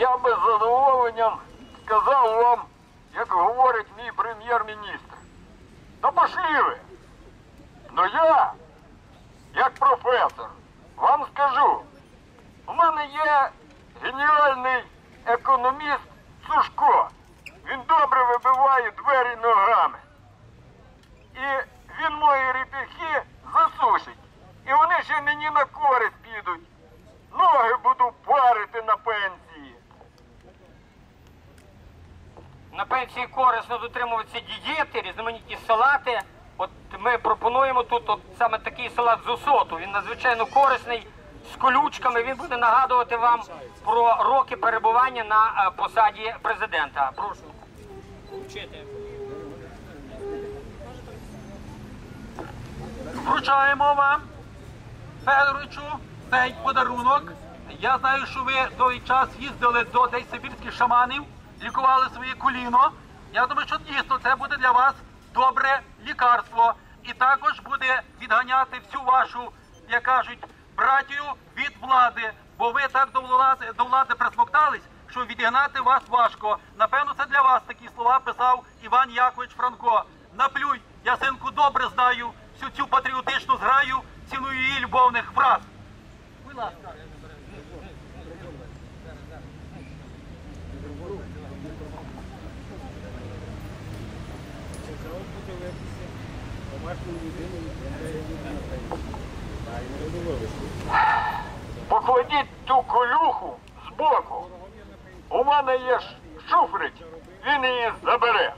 я би з задоволенням сказав вам, як говорить мій прем'єр-міністр. Та пошли ви! Ну я, як професор, вам скажу, у мене є геніальний економіст Сушко. Він добре вибиває двері ногами. І він мої репіхи засушить. І вони ще мені на користь підуть. Ноги буду парити на пенсії. На пенсії корисно дотримуватися дієти, різноманітні салати. От ми пропонуємо тут от саме такий салат з осоту. Він надзвичайно корисний, з колючками. Він буде нагадувати вам про роки перебування на е, посаді президента. Прошу. Вручаємо вам, Федоровичу, цей подарунок. Я знаю, що ви той час їздили до десь сибірських шаманів, лікували своє коліно. Я думаю, що дійсно це буде для вас добре лікарство. І також буде відганяти всю вашу, як кажуть, братію від влади. Бо ви так до влади, до влади присмоктались, що відігнати вас важко. Напевно, це для вас такі слова писав Іван Якович Франко. Наплюй, я синку добре знаю всю цю патріотичну зграю, ціную її любовних фраз. Будь ласка. Покладіть ту колюху збоку. У мене є шуфрик, він її забере.